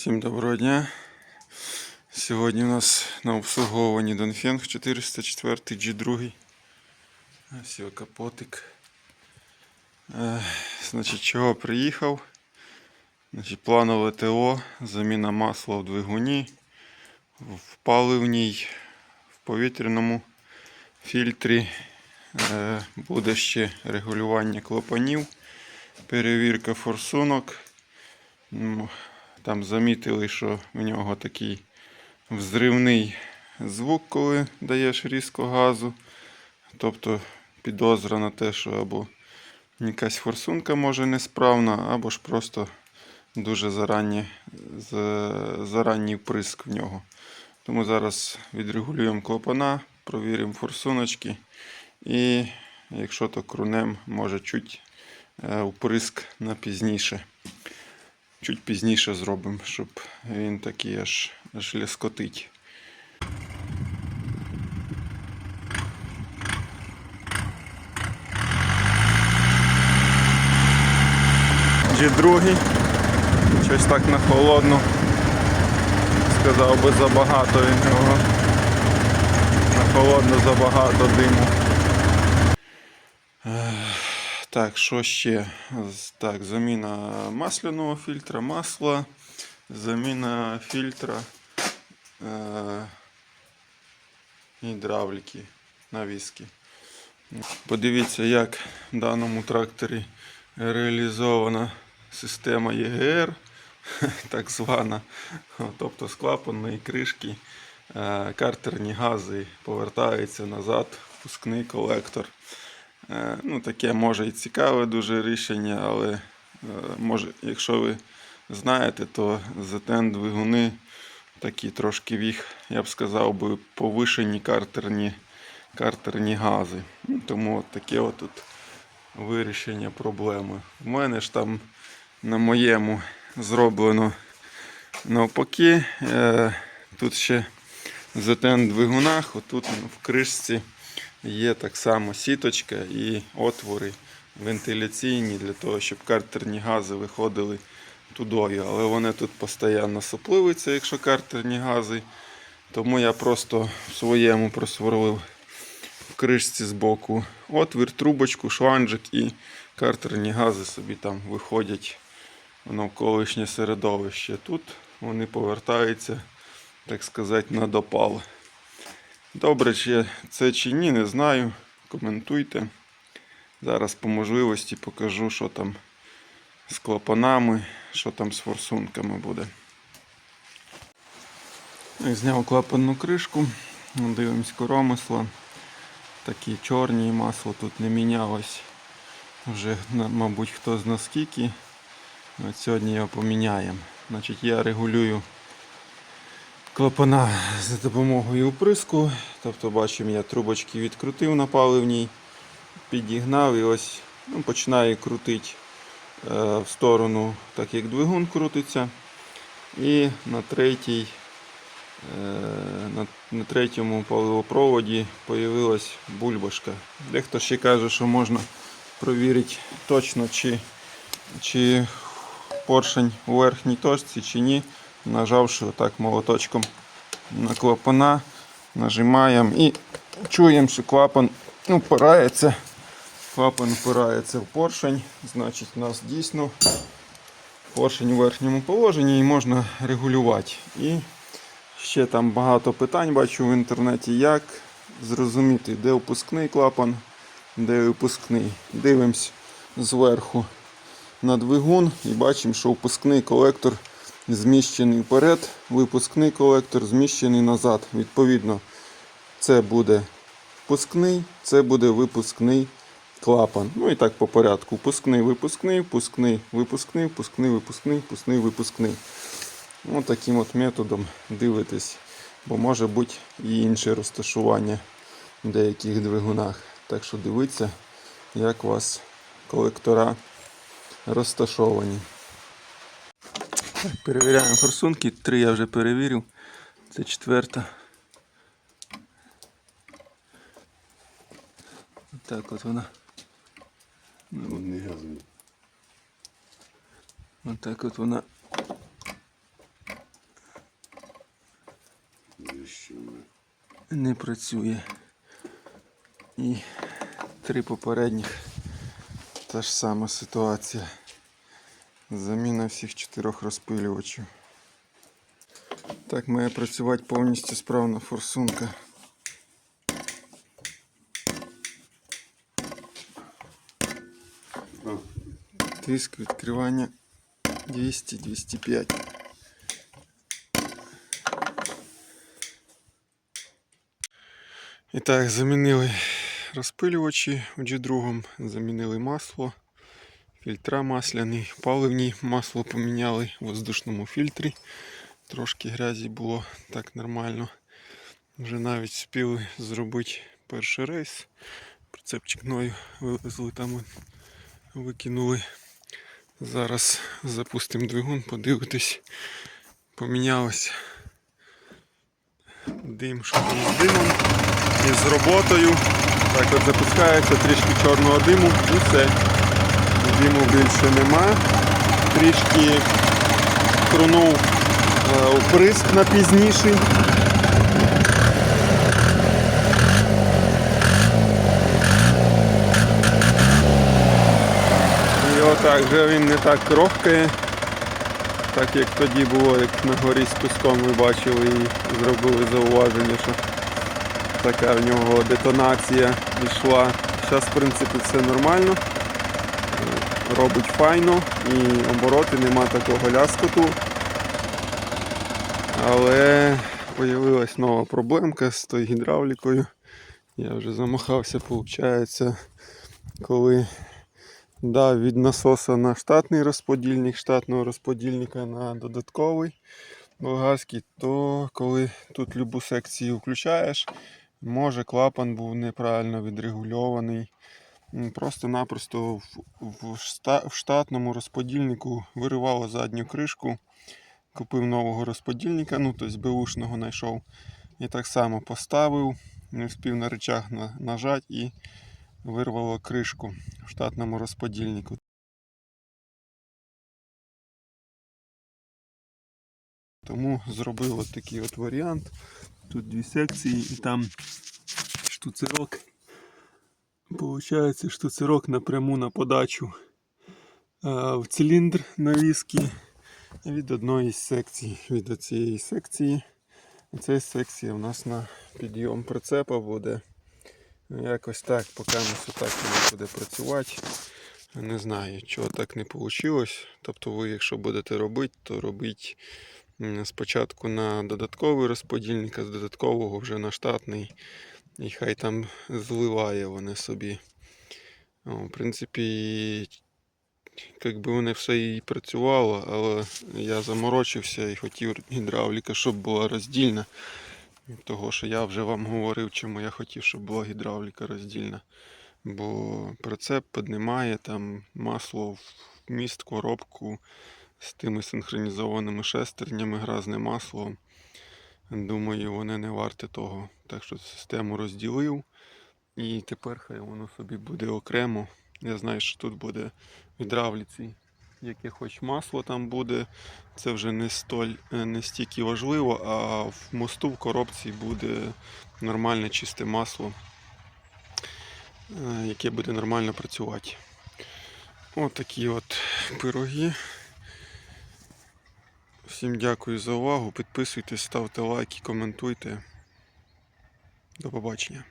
Всім доброго дня. Сьогодні у нас на обслуговуванні Донфенг 404 G2. Ось його капотик. Е, значить, чого приїхав? Значить, планове ТО, заміна масла в двигуні, в паливній, в повітряному фільтрі. Е, буде ще регулювання клапанів, перевірка форсунок. Там замітили, що в нього такий взривний звук, коли даєш різко газу. Тобто підозра на те, що або якась форсунка може несправна, або ж просто дуже заранні, заранній вприск в нього. Тому зараз відрегулюємо клапана, провіримо форсуночки. І якщо то крунем, може чуть е, вприск на пізніше. Чуть пізніше зробимо, щоб він такий аж, аж ляскотить. G2. Щось так на холодну. Сказав би забагато від нього. На холодно забагато диму. Так, що ще? Так, заміна масляного фільтра, масла, заміна фільтра е, гідравліки навіски. Подивіться, як в даному тракторі реалізована система ЄГР, так звана, тобто з клапанної кришки е, картерні гази повертаються назад, впускний колектор. Е, Ну, таке може і цікаве дуже рішення, але е, може, якщо ви знаєте, то ZN двигуни такі трошки в їх, я б сказав би, повишені картерні, картерні гази. Ну, Тому от таке от вирішення проблеми. В мене ж там на моєму зроблено навпаки. Е, Тут ще ZN двигунах, отут в кришці є так само сіточка і отвори вентиляційні для того, щоб картерні гази виходили тудою. Але вони тут постійно сопливаються, якщо картерні гази. Тому я просто в своєму просверлив в кришці з боку отвір, трубочку, шланжик і картерні гази собі там виходять в навколишнє середовище. Тут вони повертаються, так сказати, на допал. Добре, чи це чи ні, не знаю. Коментуйте. Зараз по можливості покажу, що там з клапанами, що там з форсунками буде. Зняв клапанну кришку, дивимось коромисла. Такі чорні масло тут не мінялось. Вже, мабуть, хто з наскільки. От сьогодні його поміняємо. Значить, я регулюю клапана за допомогою оприску. Тобто, бачимо, я трубочки відкрутив на паливній, підігнав і ось ну, починаю крутити е, в сторону, так як двигун крутиться. І на третій, е, на, на третьому паливопроводі появилась бульбашка. Дехто ще каже, що можна провірити точно, чи, чи поршень у верхній точці, чи ні. Нажавши отак молоточком на клапана, нажимаємо і чуємо, що клапан упирається. Клапан впирається в поршень, значить у нас дійсно поршень у верхньому положенні і можна регулювати. І ще там багато питань бачу в інтернеті, як зрозуміти, де впускний клапан, де випускний. Дивимось зверху на двигун і бачимо, що впускний колектор зміщений вперед, випускний колектор зміщений назад. Відповідно, це буде впускний, це буде випускний клапан. Ну і так по порядку. Впускний, випускний, впускний, випускний, впускний, випускний, впускний, випускний. Ось таким от методом дивитесь, бо може бути і інше розташування в деяких двигунах. Так що дивіться, як у вас колектора розташовані. Перевіряємо форсунки. Три я вже перевірив. Це четверта. Так от вона. Ось так от вона. Не працює. І три попередніх та ж сама ситуація. Заміна всіх чотирьох розпилювачів. Так має працювати повністю справна форсунка. Тиск відкривання 200-205. І так, замінили розпилювачі у G2, замінили масло, фільтра масляний, паливні масло поміняли в воздушному фільтрі. Трошки грязі було так нормально. Вже навіть спіли зробити перший рейс. Прицепчик ною вивезли там, викинули. Зараз запустимо двигун, подивитись. Помінялося дим, що з димом і з роботою. Так от запускається трішки чорного диму і все. Диму більше нема. Трішки крунув е, вприск на пізніший. І отак вже він не так крохкає, так як тоді було, як на горі з пуском ви бачили і зробили зауваження, що така в нього детонація пішла. Зараз, в принципі, все нормально. Робить файно і обороти нема такого ляскоту. Але з'явилась нова проблемка з тою гідравлікою. Я вже замахався, виходить, коли дав від насоса на штатний розподільник, штатного розподільника на додатковий болгарський, то коли тут любу секцію включаєш, може клапан був неправильно відрегульований. Просто-напросто в, штатному розподільнику виривало задню кришку. Купив нового розподільника, ну тобто беушного знайшов. І так само поставив, не встиг на речах на, нажати і вирвало кришку в штатному розподільнику. Тому зробив от такий от варіант. Тут дві секції і там штуцерок. Получається штуцерок напряму на подачу а, в циліндр навіски від одної з секцій. Від цієї секції. Ця секція у нас на підйом прицепа буде. Ну, Якось так, поки ми так воно буде працювати. Не знаю, чого так не вийшло. Тобто ви, якщо будете робити, то робіть спочатку на додатковий розподільник, а з додаткового вже на штатний. І хай там зливає вони собі. В принципі, якби воно все і працювало, але я заморочився і хотів гідравліка, щоб була роздільна. Того, що я вже вам говорив, чому я хотів, щоб була гідравліка роздільна. Бо прицеп піднімає там масло в міст, коробку з тими синхронізованими шестернями, гразне масло. Думаю, вони не варті того. Так що систему розділив. І тепер хай воно собі буде окремо. Я знаю, що тут буде в гідравліці яке хоч масло там буде. Це вже не столь е, не стільки важливо, а в мосту в коробці буде нормальне чисте масло, е, яке буде нормально працювати. От такі от пироги. Всім дякую за увагу. Підписуйтесь, ставте лайки, коментуйте. До побачення.